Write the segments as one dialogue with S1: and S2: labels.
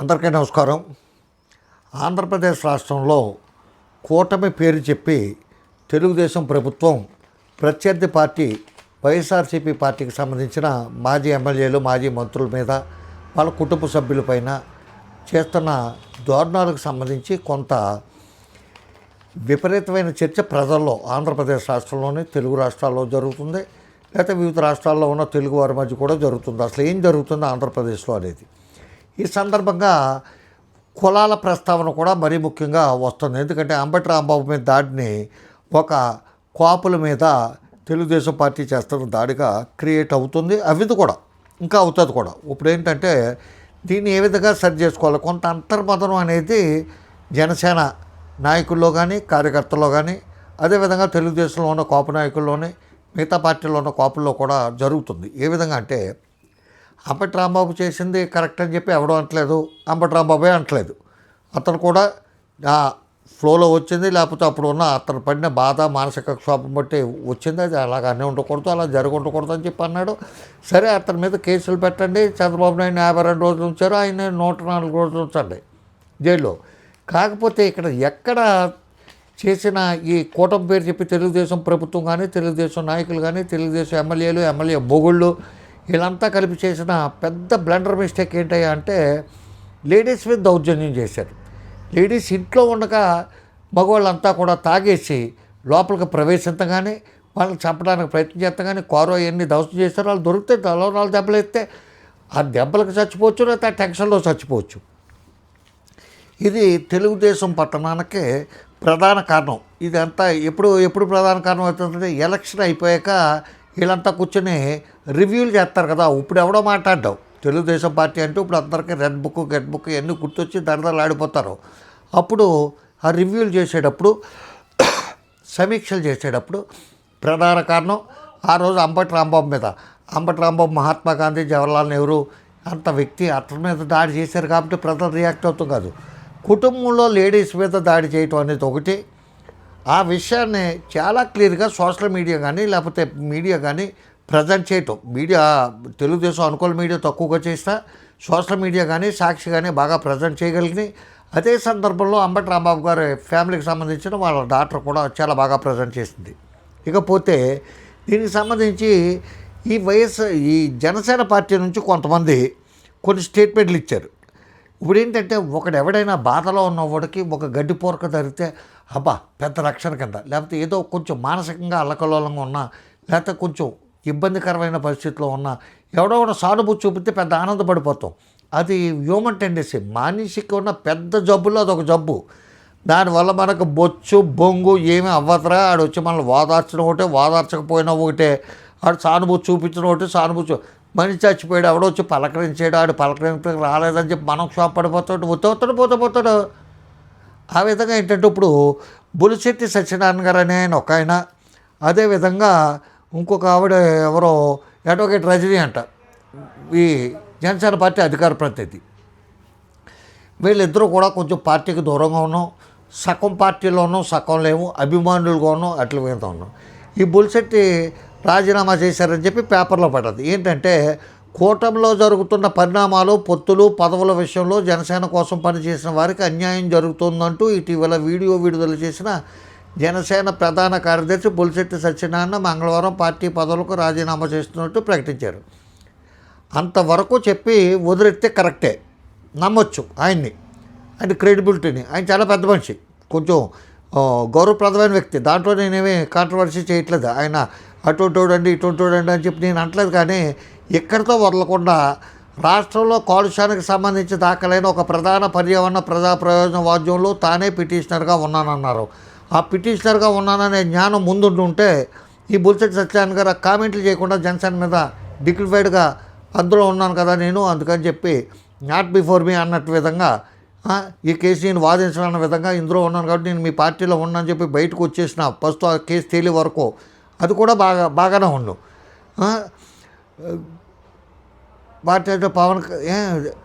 S1: అందరికీ నమస్కారం. ఆంధ్రప్రదేశ్ రాష్ట్రంలో కూటమి పేరు చెప్పి తెలుగుదేశం ప్రభుత్వం ప్రత్యర్థి పార్టీ వైఎస్ఆర్సీపీ పార్టీకి సంబంధించిన మాజీ ఎమ్మెల్యేలు మాజీ మంత్రుల మీద వాళ్ళ కుటుంబ సభ్యులపైన చేస్తున్న దారుణాలకు సంబంధించి కొంత విపరీతమైన చర్చ ప్రజల్లో ఆంధ్రప్రదేశ్ రాష్ట్రంలోని తెలుగు రాష్ట్రాల్లో జరుగుతుంది. లేకపోతే వివిధ రాష్ట్రాల్లో ఉన్న తెలుగు వారి మధ్య కూడా జరుగుతుంది. అసలు ఏం జరుగుతుంది ఆంధ్రప్రదేశ్లో అనేది? ఈ సందర్భంగా కులాల ప్రస్తావన కూడా మరీ ముఖ్యంగా వస్తుంది. ఎందుకంటే అంబటి రాంబాబు మీద దాడిని ఒక కాపుల మీద తెలుగుదేశం పార్టీ చేస్తున్న దాడిగా క్రియేట్ అవుతుంది. అవిది కూడా ఇంకా అవుతుంది కూడా. ఇప్పుడు ఏంటంటే దీన్ని ఏ విధంగా సరి చేసుకోవాలి? కొంత అంతర్మదనం అనేది జనసేన నాయకుల్లో కానీ కార్యకర్తల్లో కానీ అదేవిధంగా తెలుగుదేశంలో ఉన్న కాపు నాయకుల్లోని మిగతా పార్టీలో ఉన్న కాపుల్లో కూడా జరుగుతుంది. ఏ విధంగా అంటే అంబటి రాంబాబు చేసింది కరెక్ట్ అని చెప్పి ఎవడం అంటలేదు అంబటి రాంబాబే అంటలేదు అతను కూడా ఆ ఫ్లోలో వచ్చింది లేకపోతే అప్పుడు ఉన్న అతను పడిన బాధ మానసిక క్షోభం బట్టి వచ్చింది. అది అలాగనే ఉండకూడదు అలా జరిగి ఉండకూడదు అని చెప్పి అన్నాడు. సరే అతని మీద కేసులు పెట్టండి. చంద్రబాబు నాయుడు యాభై రెండు రోజులు ఉంచారు ఆయన నూట నాలుగు రోజులు ఉంచండి జైల్లో. కాకపోతే ఇక్కడ ఎక్కడ చేసిన ఈ కూటమి పేరు చెప్పి తెలుగుదేశం ప్రభుత్వం కానీ తెలుగుదేశం నాయకులు కానీ తెలుగుదేశం ఎమ్మెల్యేలు ఎమ్మెల్యే బొగుళ్ళు వీళ్ళంతా కలిపి చేసిన పెద్ద బ్లండర్ మిస్టేక్ ఏంటయ్యా అంటే లేడీస్ మీద దౌర్జన్యం చేశారు. లేడీస్ ఇంట్లో ఉండగా మగవాళ్ళంతా కూడా తాగేసి లోపలికి ప్రవేశించగానే వాళ్ళని చంపడానికి ప్రయత్నం చేస్తగానే కారు అవన్నీ దౌర్జన్యం చేస్తారు వాళ్ళు దొరికితే తలో నాలుగు దెబ్బలు ఎత్తే ఆ దెబ్బలకు చచ్చిపోవచ్చు లేకపోతే ఆ టెన్షన్లో చచ్చిపోవచ్చు. ఇది తెలుగుదేశం పట్టణానికి ప్రధాన కారణం. ఇదంతా ఎప్పుడు ఎప్పుడు ప్రధాన కారణం అవుతుందంటే ఎలక్షన్ అయిపోయాక వీళ్ళంతా కూర్చొని రివ్యూలు చేస్తారు కదా ఇప్పుడు ఎవడో మాట్లాడ్డావు తెలుగుదేశం పార్టీ అంటే ఇప్పుడు అందరికీ రెడ్ బుక్ గెడ్ బుక్ ఇవన్నీ గుర్తొచ్చి దరదలు ఆడిపోతారు. అప్పుడు ఆ రివ్యూలు చేసేటప్పుడు సమీక్షలు చేసేటప్పుడు ప్రధాన కారణం ఆ రోజు అంబటి రాంబాబు మీద. అంబటి రాంబాబు మహాత్మా గాంధీ జవహర్లాల్ నెహ్రూ అంత వ్యక్తి అతని మీద దాడి చేశారు కాబట్టి ప్రజలు రియాక్ట్ అవుతాం కాదు. కుటుంబంలో లేడీస్ మీద దాడి చేయటం అనేది ఒకటి. ఆ విషయాన్ని చాలా క్లియర్గా సోషల్ మీడియా కానీ లేకపోతే మీడియా కానీ ప్రజెంట్ చేయటం. మీడియా తెలుగుదేశం అనుకూల మీడియా తక్కువగా చేస్తా సోషల్ మీడియా కానీ సాక్షి కానీ బాగా ప్రజెంట్ చేయగలిగినాయి అదే సందర్భంలో అంబటి రాంబాబు గారి ఫ్యామిలీకి సంబంధించిన వాళ్ళ డాక్టర్ కూడా చాలా బాగా ప్రజెంట్ చేసింది. ఇకపోతే దీనికి సంబంధించి ఈ వైఎస్ ఈ జనసేన పార్టీ నుంచి కొంతమంది కొన్ని స్టేట్మెంట్లు ఇచ్చారు. ఇప్పుడు ఏంటంటే ఒకడు ఎవడైనా బాధలో ఉన్నవాడికి ఒక గడ్డి పోరక ధరితే అబ్బా పెద్ద రక్షణ కింద. లేకపోతే ఏదో కొంచెం మానసికంగా అల్లకల్లోలంగా ఉన్నా లేకపోతే కొంచెం ఇబ్బందికరమైన పరిస్థితిలో ఉన్నా ఎవడో కూడా సానుభూతి చూపితే పెద్ద ఆనందపడిపోతాం. అది హ్యూమన్ టెండెన్సీ మనిషికి ఉన్న పెద్ద జబ్బులో అదొక జబ్బు. దానివల్ల మనకు బొచ్చు బొంగు ఏమీ అవ్వదురా. ఆడు వచ్చి మనల్ని వాదార్చడం ఒకటే వాదార్చకపోయినా ఒకటే. ఆడు సానుభూతి చూపించడం ఒకటి సానుభూతి మనిషి చచ్చిపోయాడు ఎవడో వచ్చి పలకరించాడు ఆడు పలకరించడానికి రాలేదని చెప్పి మనం షాప్ పడిపోతాడు పోతాడు పోతా పోతాడు ఆ విధంగా ఏంటంటే ఇప్పుడు బులిశెట్టి సత్యనారాయణ గారు అనే ఆయన ఒక ఆయన అదేవిధంగా ఇంకొక ఆవిడ ఎవరో అడ్వకేట్ రజనీ అంట. ఈ జనసేన పార్టీ అధికార ప్రతినిధి. వీళ్ళిద్దరూ కూడా కొంచెం పార్టీకి దూరంగా ఉన్నాం. సగం పార్టీలో ఉన్నాం సగం లేము అభిమానులుగా ఉన్నాం అట్ల మీద ఉన్నాం. ఈ బుల్సెట్టి రాజీనామా చేశారని చెప్పి పేపర్లో పడ్డది. ఏంటంటే కూటమిలో జరుగుతున్న పరిణామాలు పొత్తులు పదవుల విషయంలో జనసేన కోసం పనిచేసిన వారికి అన్యాయం జరుగుతుందంటూ ఇటీవల వీడియో విడుదల చేసిన జనసేన ప్రధాన కార్యదర్శి బొలిశెట్టి సత్యనారాయణ మంగళవారం పార్టీ పదవులకు రాజీనామా చేస్తున్నట్టు ప్రకటించారు. అంతవరకు చెప్పి వదిలేస్తే కరెక్టే. నమ్మొచ్చు ఆయన్ని. ఆయన క్రెడిబిలిటీని. ఆయన చాలా పెద్ద మనిషి. కొంచెం గౌరవప్రదమైన వ్యక్తి. దాంట్లో నేనేమి కాంట్రవర్సీ చేయట్లేదు. ఆయన అటుంటోడండి ఇటుంటోడండి అని చెప్పి నేను అంటలేదు కానీ ఎక్కడితో వదలకుండా రాష్ట్రంలో కాలుష్యానికి సంబంధించి దాఖలైన ఒక ప్రధాన పర్యావరణ ప్రజా ప్రయోజన వాద్యంలో తానే పిటిషనర్గా ఉన్నానన్నారు. ఆ పిటిషనర్గా ఉన్నాననే జ్ఞానం ముందుంటుంటే ఈ బుల్సెట్ సత్యనారాయణ గారు ఆ కామెంట్లు చేయకుండా జనసేన మీద డిగ్నిఫైడ్గా అందులో ఉన్నాను కదా నేను అందుకని చెప్పి నాట్ బిఫోర్ మీ అన్నట్టు విధంగా ఈ కేసు నేను వాదించాలన్న విధంగా ఇందులో ఉన్నాను కాబట్టి నేను మీ పార్టీలో ఉన్నానని చెప్పి బయటకు వచ్చేసిన ఫస్ట్ ఆ కేసు తేలి వరకు అది కూడా బాగా బాగానే ఉండు. పార్టీ పవన్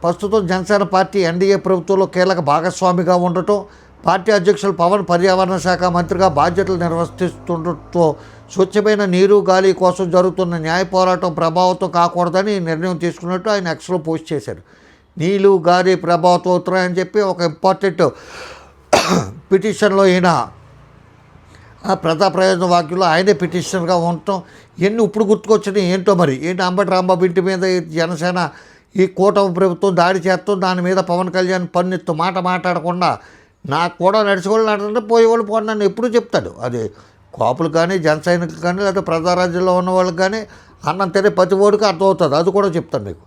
S1: ప్రస్తుతం జనసేన పార్టీ ఎన్డీఏ ప్రభుత్వంలో కీలక భాగస్వామిగా ఉండటం పార్టీ అధ్యక్షులు పవన్ పర్యావరణ శాఖ మంత్రిగా బాధ్యతలు నిర్వర్తిస్తుండటంతో స్వచ్ఛమైన నీరు గాలి కోసం జరుగుతున్న న్యాయ పోరాటం ప్రభావితం కాకూడదని నిర్ణయం తీసుకున్నట్టు ఆయన ఎక్స్లో పోస్ట్ చేశారు. నీళ్ళు గాలి ప్రభావంతో అవుతున్నాయని చెప్పి ఒక ఇంపార్టెంట్ పిటిషన్లో ఈయన ఆ ప్రజా ప్రయోజన వాక్యంలో ఆయనే పిటిషనర్గా ఉండటం ఎన్ని ఇప్పుడు గుర్తుకొచ్చినాయి ఏంటో మరి? ఏంటి అంబటి రాంబాబు ఇంటి మీద జనసేన ఈ కూటమి ప్రభుత్వం దాడి చేస్తాం దాని మీద పవన్ కళ్యాణ్ పన్నెత్తు మాట మాట్లాడకుండా నాకు కూడా నడిచికోళ్ళు నడుతుంటే పోయేవాళ్ళు పోండి నన్ను ఎప్పుడూ చెప్తాడు. అది కోపులు కానీ జన సైనికులు కానీ లేకపోతే ప్రజారాజ్యంలో ఉన్న వాళ్ళకి కానీ అన్నం తినే ప్రతి ఓడికి అర్థమవుతుంది. అది కూడా చెప్తాను మీకు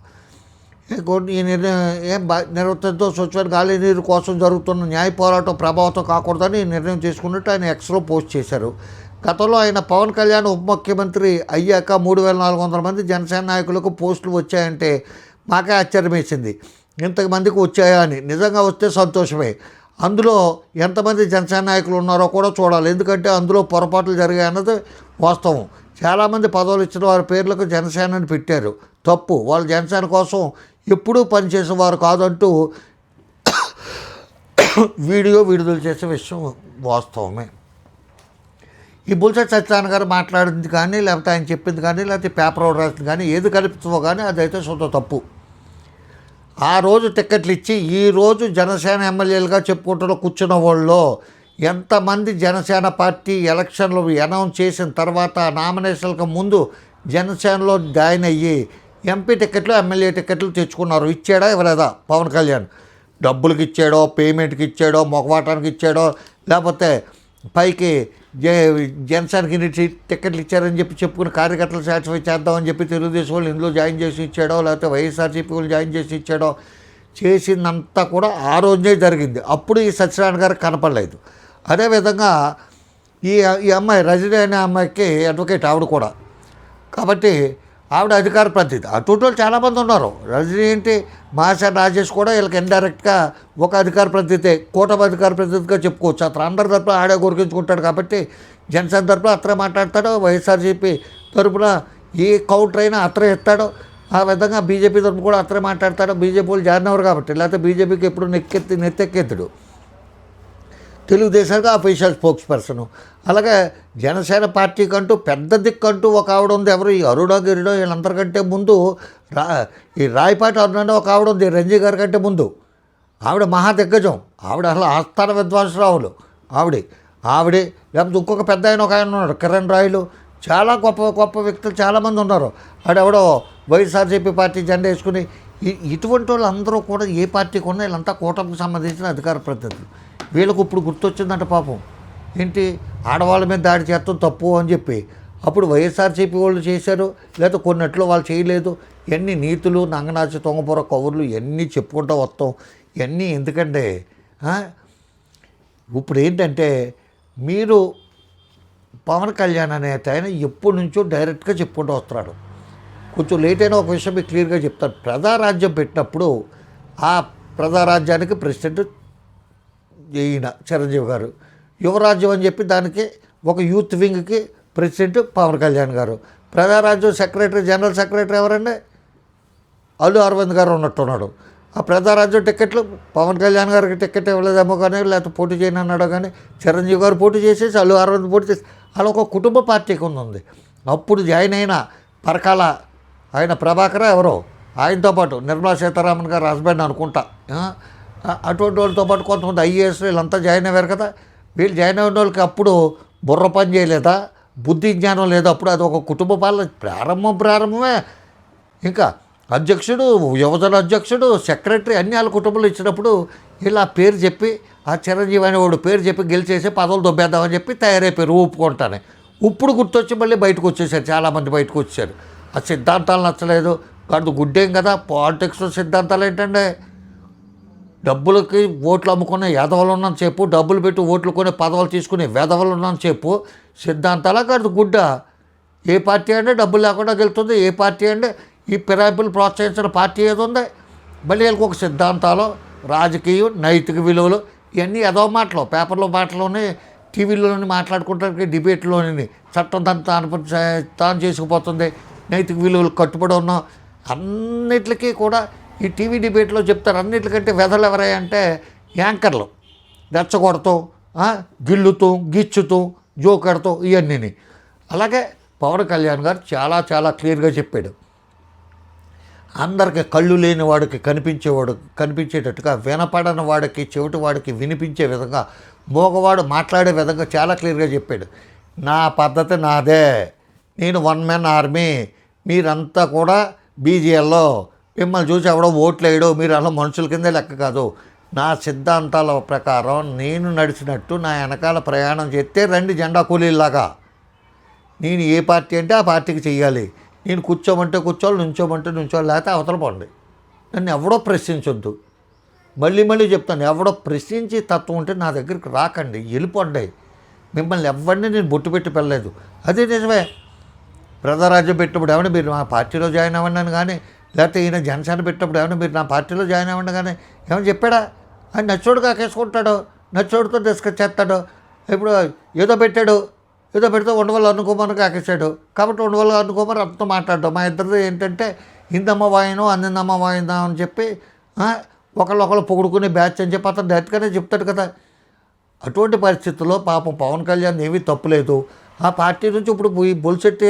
S1: ఈ నిర్ణయం ఏం బా స్వచ్ఛమైన గాలి నీరు కోసం జరుగుతున్న న్యాయ పోరాటం ప్రభావితం కాకూడదని ఈ నిర్ణయం తీసుకున్నట్టు ఆయన ఎక్స్లో పోస్ట్ చేశారు. గతంలో ఆయన పవన్ కళ్యాణ్ ఉప ముఖ్యమంత్రి అయ్యాక మూడు వేల నాలుగు వందల మంది జనసేన నాయకులకు పోస్టులు వచ్చాయంటే మాకే ఆశ్చర్యం వేసింది ఇంతమందికి వచ్చాయా అని. నిజంగా వస్తే సంతోషమే. అందులో ఎంతమంది జనసేన నాయకులు ఉన్నారో కూడా చూడాలి. ఎందుకంటే అందులో పొరపాట్లు జరిగాయన్నది వాస్తవం. చాలామంది పదవులు ఇచ్చిన వారి పేర్లకు జనసేనని పెట్టారు. తప్పు. వాళ్ళు జనసేన కోసం ఎప్పుడూ పనిచేసేవారు కాదంటూ వీడియో విడుదల చేసే విషయం వాస్తవమే. ఈ బుల్స సత్యనారాయణ గారు మాట్లాడింది కానీ లేకపోతే ఆయన చెప్పింది కానీ లేకపోతే పేపర్ రాసింది కానీ ఏది కనిపించవో కానీ అదైతే సొంత తప్పు. ఆ రోజు టిక్కెట్లు ఇచ్చి ఈరోజు జనసేన ఎమ్మెల్యేలుగా చెప్పుకుంటున్న కూర్చున్న వాళ్ళు ఎంతమంది జనసేన పార్టీ ఎలక్షన్లు అనౌన్స్ చేసిన తర్వాత నామినేషన్లకు ముందు జనసేనలో జాయిన్ అయ్యి ఎంపీ టికెట్లు ఎమ్మెల్యే టికెట్లు తెచ్చుకున్నారు. ఇచ్చాడా ఇవ్వలేదా? పవన్ కళ్యాణ్. డబ్బులకి ఇచ్చాడో పేమెంట్కి ఇచ్చాడో మొగవాటానికి ఇచ్చాడో లేకపోతే పైకి జే జనసేనకి ఇన్ని టికెట్లు ఇచ్చారని చెప్పి చెప్పుకుని కార్యకర్తలు సాటిస్ఫై చేద్దామని చెప్పి తెలుగుదేశం వాళ్ళు ఇందులో జాయిన్ చేసి ఇచ్చాడో లేకపోతే వైఎస్ఆర్సీపీ వాళ్ళు జాయిన్ చేసి ఇచ్చాడో చేసిందంతా కూడా ఆ రోజునే జరిగింది. అప్పుడు ఈ సత్యనారాయణ గారికి కనపడలేదు. అదేవిధంగా ఈ ఈ అమ్మాయి రజనీ అనే అమ్మాయికి అడ్వకేట్ ఆవిడ కూడా. కాబట్టి ఆవిడ అధికార ప్రతినిధి. అటు చాలామంది ఉన్నారు. రజనీ ఏంటి? మహాశా రాజేష్ కూడా వీళ్ళకి ఇండైరెక్ట్గా ఒక అధికార ప్రతినిధి కూటమి అధికార ప్రతినిధిగా చెప్పుకోవచ్చు. అతను అందరి తరపున ఆడే గురికించుకుంటాడు కాబట్టి జనసేన తరపున అతనే మాట్లాడతాడు వైఎస్ఆర్సీపీ తరపున ఏ కౌంటర్ అయినా అతనే ఇస్తాడు ఆ విధంగా బీజేపీ తరపు కూడా అతనే మాట్లాడతాడు బీజేపీ వాళ్ళు జాయిన్ అవ్వరు కాబట్టి. లేకపోతే బీజేపీకి ఎప్పుడు నెక్కెత్తి నెత్తెక్కెత్తుడు తెలుగుదేశానికి అఫీషియల్ స్పోక్స్ పర్సన్ అలాగే జనసేన పార్టీకి అంటూ పెద్ద దిక్కంటూ ఒక ఆవిడ ఉంది. ఎవరు? ఈ అరుడో గిరిడో వీళ్ళందరికంటే ముందు రా ఈ రాయపాటి అరుణ ఒక ఆవిడ ఉంది రంజీ గారి కంటే ముందు. ఆవిడ మహా దిగ్గజం ఆవిడ అసలు ఆస్థాన విద్వాంసరావులు. ఆవిడ ఆవిడే. లేకపోతే ఇంకొక పెద్ద ఆయన ఒక ఆయన ఉన్నాడు కిరణ్ రాయలు. చాలా గొప్ప గొప్ప వ్యక్తులు చాలామంది ఉన్నారు. ఆడెవడో వైఎస్ఆర్సీపీ పార్టీ జెండా వేసుకుని ఇటువంటి వాళ్ళందరూ కూడా ఏ పార్టీకి ఉన్నా వీళ్ళంతా కూటమికి సంబంధించిన అధికార ప్రతినిధులు. వీళ్ళకు ఇప్పుడు గుర్తొచ్చిందంట పాపం. ఏంటి? ఆడవాళ్ళ మీద దాడి చేస్తాం తప్పు అని చెప్పి. అప్పుడు వైఎస్ఆర్సీపీ వాళ్ళు చేశారు లేదా కొన్నట్లు వాళ్ళు చేయలేదు. ఎన్ని నీతులు నంగనాచి తొంగపుర కవర్లు ఎన్ని చెప్పుకుంటూ వస్తాం ఇవన్నీ ఎందుకంటే ఇప్పుడు ఏంటంటే మీరు పవన్ కళ్యాణ్ అనే ఆయన ఎప్పటి నుంచో డైరెక్ట్గా చెప్పుకుంటూ వస్తున్నాడు. కొంచెం లేట్ అయినా ఒక విషయం మీకు క్లియర్గా చెప్తాను. ప్రజారాజ్యం పెట్టినప్పుడు ఆ ప్రజారాజ్యానికి ప్రెసిడెంట్ ఈయన చిరంజీవి గారు. యువరాజ్యం అని చెప్పి దానికి ఒక యూత్ వింగ్కి ప్రెసిడెంట్ పవన్ కళ్యాణ్ గారు. ప్రజారాజ్యం సెక్రటరీ జనరల్ సెక్రటరీ ఎవరండి? అల్లు అరవింద్ గారు ఉన్నట్టున్నాడు. ఆ ప్రజారాజ్యం టికెట్లు పవన్ కళ్యాణ్ గారికి టికెట్ ఇవ్వలేదేమో కానీ లేకపోతే పోటీ చేయను అన్నాడు కానీ చిరంజీవి గారు పోటీ చేసేసి అల్లు అరవింద్ పోటీ చేసి అలా ఒక కుటుంబ పార్టీకి ఉంది అప్పుడు జాయిన్ అయిన పరకాల ఆయన ప్రభాకర ఎవరో? ఆయనతో పాటు నిర్మలా సీతారామన్ గారు హస్బెండ్ అనుకుంటా. అటువంటి వాళ్ళతో పాటు కొంతమంది ఐఏఎస్ వీళ్ళంతా జాయిన్ అయ్యారు కదా. వీళ్ళు జాయిన్ అయిన వాళ్ళకి అప్పుడు బుర్ర పని చేయలేదా? బుద్ధి జ్ఞానం లేదా అప్పుడు. అది ఒక కుటుంబ పాలన. ప్రారంభం ప్రారంభమే. ఇంకా అధ్యక్షుడు యువజన అధ్యక్షుడు సెక్రటరీ అన్ని వాళ్ళ కుటుంబంలో ఇచ్చినప్పుడు ఇలా పేరు చెప్పి ఆ చిరంజీవి అనేవాడు పేరు చెప్పి గెలిచేసి పదవులు దొబ్బేద్దామని చెప్పి తయారైపోయారు ఊపుకుంటానే ఇప్పుడు గుర్తొచ్చి మళ్ళీ బయటకు వచ్చేసారు. చాలామంది బయటకు వచ్చారు. ఆ సిద్ధాంతాలు నచ్చలేదు. కాదు గుడ్డేం కదా? పాలిటిక్స్ సిద్ధాంతాలు ఏంటంటే డబ్బులకి ఓట్లు అమ్ముకునే ఎదవలు ఉన్నాను చెప్పు డబ్బులు పెట్టి ఓట్లు కొనే పదవులు తీసుకునే వెదవలు ఉన్నాను చెప్పు. సిద్ధాంతాల కాదు గుడ్డ. ఏ పార్టీ అంటే డబ్బులు లేకుండా గెలుతుంది ఏ పార్టీ అంటే ఈ పిరాయింపులు ప్రోత్సహించిన పార్టీ ఏది ఉంది. మళ్ళీ వీళ్ళకి ఒక సిద్ధాంతాలు రాజకీయం నైతిక విలువలు ఇవన్నీ ఏదో మాటలు. పేపర్లో మాటలోనే టీవీలోని మాట్లాడుకుంటానికి డిబేట్లోని చట్టం తను తాను తాను చేసుకుపోతుంది. నైతిక విలువలు కట్టుబడి ఉన్నాం. అన్నిటికీ కూడా ఈ టీవీ డిబేట్లో చెప్తారు అన్నిటికంటే వెధలు ఎవరాయంటే యాంకర్లు. రెచ్చగొడతాం గిల్లుతూ గిచ్చుతూ జోకెడతాం ఇవన్నీని అలాగే పవన్ కళ్యాణ్ గారు చాలా చాలా క్లియర్గా చెప్పాడు. అందరికి కళ్ళు లేని వాడికి కనిపించేవాడు కనిపించేటట్టుగా వినపడని వాడికి చెవిటి వాడికి వినిపించే విధంగా మోగవాడు మాట్లాడే విధంగా చాలా క్లియర్గా చెప్పాడు. నా పద్ధతి నాదే. నేను వన్ మ్యాన్ ఆర్మీ. మీరంతా కూడా బీజేఎల్లో మిమ్మల్ని చూసి ఎవడో ఓట్లు వేయడో మీరు అలా మనుషుల కిందే లెక్క కాదు. నా సిద్ధాంతాల ప్రకారం నేను నడిచినట్టు నా వెనకాల ప్రయాణం చేస్తే రండి జెండా కూలీలాగా నేను ఏ పార్టీ అంటే ఆ పార్టీకి చెయ్యాలి. నేను కూర్చోమంటే కూర్చోవాలి నుంచోమంటే నుంచోవాలి లేకపోతే అవతల పండి. నన్ను ఎవడో ప్రశ్నించొద్దు. మళ్ళీ మళ్ళీ చెప్తాను ఎవడో ప్రశ్నించి తత్వం ఉంటే నా దగ్గరికి రాకండి వెళ్ళిపోండి. మిమ్మల్ని ఎవరిని నేను బొట్టు పెట్టి పెళ్ళలేదు. అదే నిజమే. ప్రజారాజ్యం పెట్టినప్పుడు ఏమన్నా మీరు మా పార్టీలో జాయిన్ అవ్వన్నాను కానీ లేకపోతే ఈయన జనసేన పెట్టినప్పుడు ఏమైనా మీరు నా పార్టీలో జాయిన్ అవ్వండి కానీ ఏమని చెప్పాడా? ఆయన నచ్చోడు కాకేసుకుంటాడు నచ్చోడితో తీసుకొచ్చేస్తాడు ఇప్పుడు ఏదో పెట్టాడు ఏదో పెడితే ఉండవల్లి అనుకోమని కాకేశాడు. కాబట్టి ఉండవల్లి అనుకోమని అంతా మాట్లాడడం. మా ఇద్దరిది ఏంటంటే ఇందమ్మ వాయినో అందిందమ్మ వాయిందా అని చెప్పి ఒకళ్ళు ఒకళ్ళొకళ్ళు పొగుడుకునే బ్యాచ్ అని చెప్పి అతను డైరెక్ట్గానే చెప్తాడు కదా. అటువంటి పరిస్థితుల్లో పాపం పవన్ కళ్యాణ్ ఏమీ తప్పులేదు. ఆ పార్టీ నుంచి ఇప్పుడు ఈ బొల్సెట్టి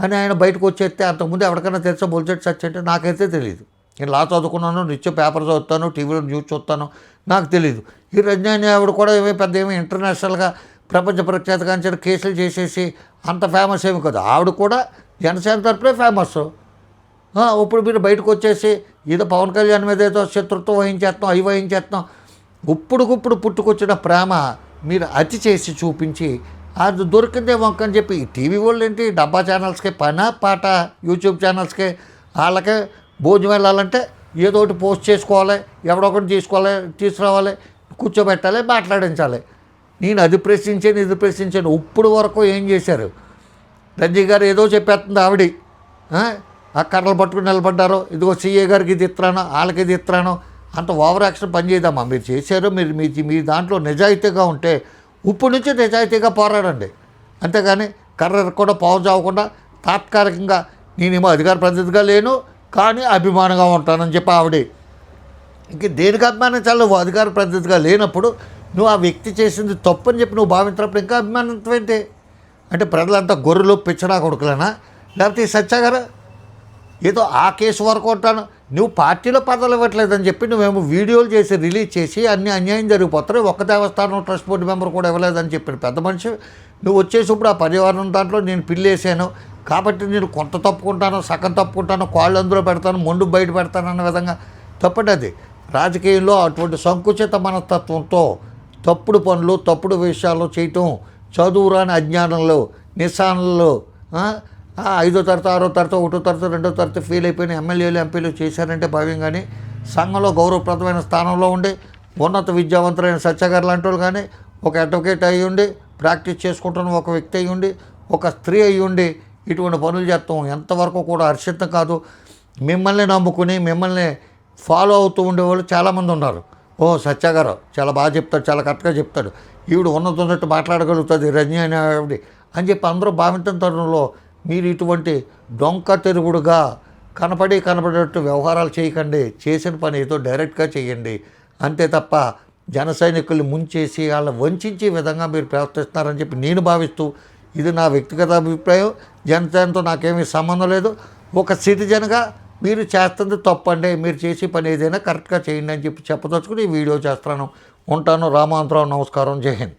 S1: అని ఆయన బయటకు వచ్చేస్తే అంతకుముందు ఎవరికైనా తెలుసా బొల్సెట్ సచ్ అంటే? నాకైతే తెలియదు నేను లా చదువుకున్నాను నిత్యం పేపర్ చదువుతాను టీవీలో న్యూస్ చూస్తాను నాకు తెలియదు ఈ రజనీ ఆవిడ కూడా ఏమీ పెద్ద ఏమి ఇంటర్నేషనల్గా ప్రపంచ ప్రఖ్యాతగాంచిన కేసులు చేసేసి అంత ఫేమస్ ఏమి కాదు. ఆవిడ కూడా జనసేన తరఫునే ఫేమస్ ఇప్పుడు మీరు బయటకు వచ్చేసి ఏదో పవన్ కళ్యాణ్ మీద ఏదో శత్రుత్వం వహించేస్తాం అవి వహించేస్తాం. ఇప్పుడుకిప్పుడు పుట్టుకొచ్చిన ప్రేమ మీరు అతి చేసి చూపించి అది దొరికిందే వంక అని చెప్పి టీవీ వాళ్ళు ఏంటి? డబ్బా ఛానల్స్కే పనా పాట యూట్యూబ్ ఛానల్స్కే వాళ్ళకే భోజనం వెళ్ళాలంటే ఏదో ఒకటి పోస్ట్ చేసుకోవాలి ఎవడో ఒకటి తీసుకోవాలి తీసుకురావాలి కూర్చోబెట్టాలి మాట్లాడించాలి. నేను అది ప్రశ్నించాను ఇది ప్రశ్నించాను. ఇప్పుడు వరకు ఏం చేశారు? రంజీ గారు ఏదో చెప్పేస్తుంది ఆవిడ. ఆ? కర్రలు పట్టుకుని నిలబడ్డారు. ఇదిగో సీఏ గారికి ఇది ఇత్రాను వాళ్ళకి ఇది ఇత్రాను అంత ఓవర్ యాక్షన్ పనిచేద్దామా మీరు చేశారు మీరు మీ మీ దాంట్లో నిజాయితీగా ఉంటే ఇప్పుడు నుంచి నిజాయితీగా పోరాడండి. అంతేగాని కర్ర కూడా పావు చావకుండా తాత్కాలికంగా నేనేమో అధికార ప్రతినిధిగా లేను కానీ అభిమానంగా ఉంటానని చెప్పి ఆవిడ ఇంక దేనికి అభిమానించాలి నువ్వు అధికార ప్రతినిధిగా లేనప్పుడు నువ్వు ఆ వ్యక్తి చేసింది తప్పు అని చెప్పి నువ్వు భావించినప్పుడు ఇంకా అభిమానించడం ఏంటి? అంటే ప్రజలంతా గొర్రెలు పిచ్చడా కొడుకులేనా? లేకపోతే ఈ ఏదో ఆ కేసు వరకు ఉంటాను నువ్వు పార్టీలో పదవులు ఇవ్వట్లేదని చెప్పి నువ్వేమో వీడియోలు చేసి రిలీజ్ చేసి అన్ని అన్యాయం జరిగిపోతారు. ఒక్క దేవస్థానం ట్రస్ట్ బోర్డు మెంబర్ కూడా ఇవ్వలేదని చెప్పిన పెద్ద మనిషి. నువ్వు వచ్చేసి ఇప్పుడు ఆ పర్యావరణం దాంట్లో నేను పిల్లేసాను కాబట్టి నేను కొంత తప్పుకుంటాను సగం తప్పుకుంటాను కాళ్ళు అందులో పెడతాను మొండు బయట పెడతాను అన్న విధంగా తప్పటి అది. రాజకీయంలో అటువంటి సంకుచిత మనస్తత్వంతో తప్పుడు పనులు తప్పుడు విషయాలు చేయటం చదువురాని అజ్ఞానంలో నిశానంలో ఐదో తరత ఆరో తరత ఒకటో తరగతి రెండో తరగతి ఫెయిల్ అయిపోయిన ఎమ్మెల్యేలు ఎంపీలు చేశారంటే భావ్యం కానీ సంఘంలో గౌరవప్రదమైన స్థానంలో ఉండి ఉన్నత విద్యావంతులైన సత్యగారు లాంటి వాళ్ళు కానీ ఒక అడ్వకేట్ అయ్యి ఉండి ప్రాక్టీస్ చేసుకుంటున్న ఒక వ్యక్తి అయ్యి ఉండి ఒక స్త్రీ అయ్యి ఉండి ఇటువంటి పనులు చేస్తాం. ఎంతవరకు కూడా హర్షితం కాదు. మిమ్మల్ని నమ్ముకుని మిమ్మల్ని ఫాలో అవుతూ ఉండేవాళ్ళు చాలామంది ఉన్నారు. ఓ సత్యాగారు చాలా బాగా చెప్తాడు చాలా కరెక్ట్గా చెప్తాడు. ఈవిడ ఉన్నత ఉన్నట్టు మాట్లాడగలుగుతుంది రజనీ అనే అని చెప్పి అందరూ భావించిన తరుణంలో మీరు ఇటువంటి డొంక తిరుగుడుగా కనపడి కనపడేటట్టు వ్యవహారాలు చేయకండి. చేసిన పని ఏదో డైరెక్ట్గా చేయండి. అంతే తప్ప జన సైనికులు ముంచేసి వాళ్ళని వంచే విధంగా మీరు ప్రవర్తిస్తున్నారని చెప్పి నేను భావిస్తూ ఇది నా వ్యక్తిగత అభిప్రాయం. జనసేనతో నాకేమీ సంబంధం లేదు. ఒక సిటిజన్గా మీరు చేస్తుంది తప్పండి. మీరు చేసే పని ఏదైనా కరెక్ట్గా చేయండి అని చెప్పి చెప్పదలుచుకుని ఈ వీడియో చేస్తాను ఉంటాను. రామాంతరావు నమస్కారం. జై హింద్.